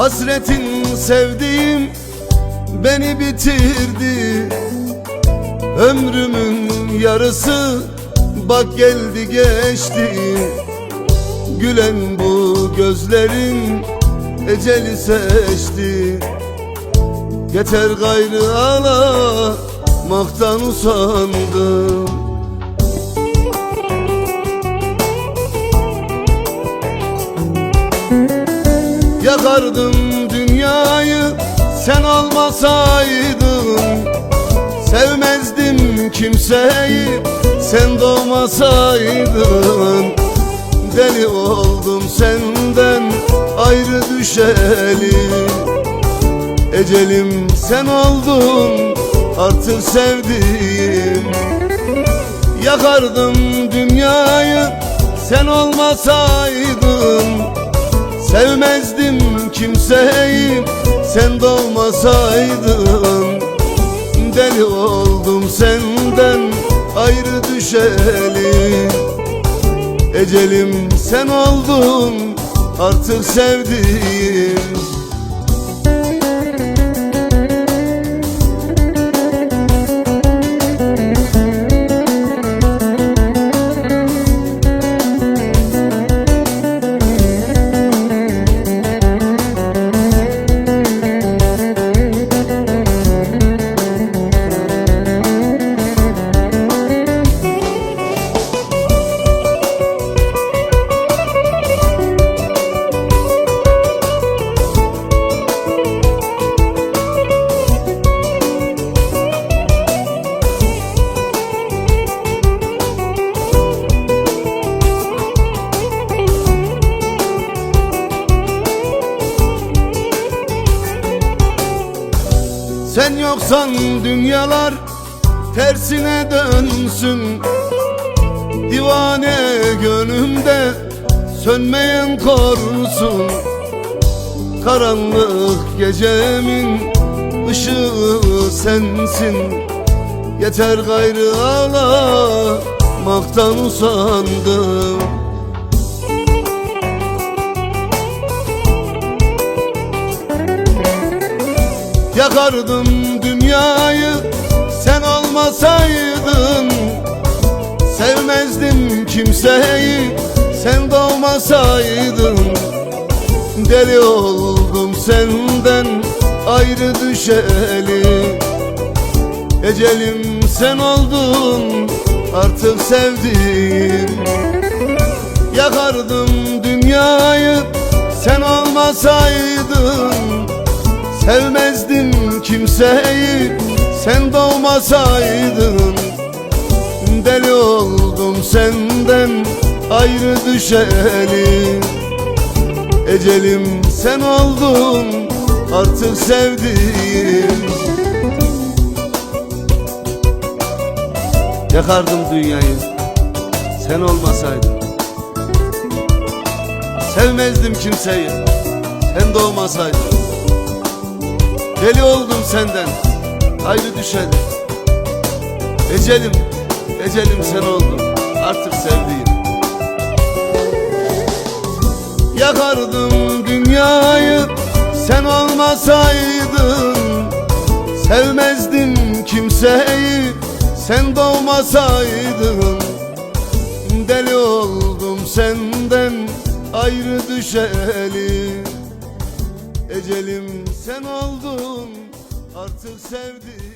Hasretin sevdiğim beni bitirdi. Ömrümün yarısı bak geldi geçti. Gülen bu gözlerin eceli seçti. Yeter gayrı ağlamaktan usandım Yakardım dünyayı sen olmasaydın Sevmezdim kimseyi sen doğmasaydın. Deli oldum senden ayrı düşeli. Ecelim sen oldun artık sevdiğim. Yakardım dünyayı sen olmasaydın. Sevmezdim kimseyi sen doğmasaydın. Deli oldum senden ayrı düşeli Ecelim sen oldun artık sevdiğim Sen yoksan dünyalar tersine dönsün. Divane gönlümde sönmeyen korsun. Karanlık gecemin ışığı sensin. Yeter gayrı ağlamaktan usandım Yakardım dünyayı sen olmasaydın. Sevmezdim kimseyi sen doğmasaydın. Deli oldum senden ayrı düşeli. Ecelim sen oldun artık sevdiğim. Yakardım dünyayı sen olmasaydın. Sevmezdim kimseyi sen doğmasaydın. Deli oldum senden ayrı düşeli Ecelim sen oldun artık sevdiğim. Yakardım dünyayı sen olmasaydın. Sevmezdim kimseyi sen doğmasaydın Deli oldum senden ayrı düşelim Ecelim, ecelim sen oldun artık sevdiğim. Yakardım dünyayı sen olmasaydın. Sevmezdim kimseyi sen doğmasaydın. Deli oldum senden ayrı düşeli Ecelim sen oldun artık sevdiğim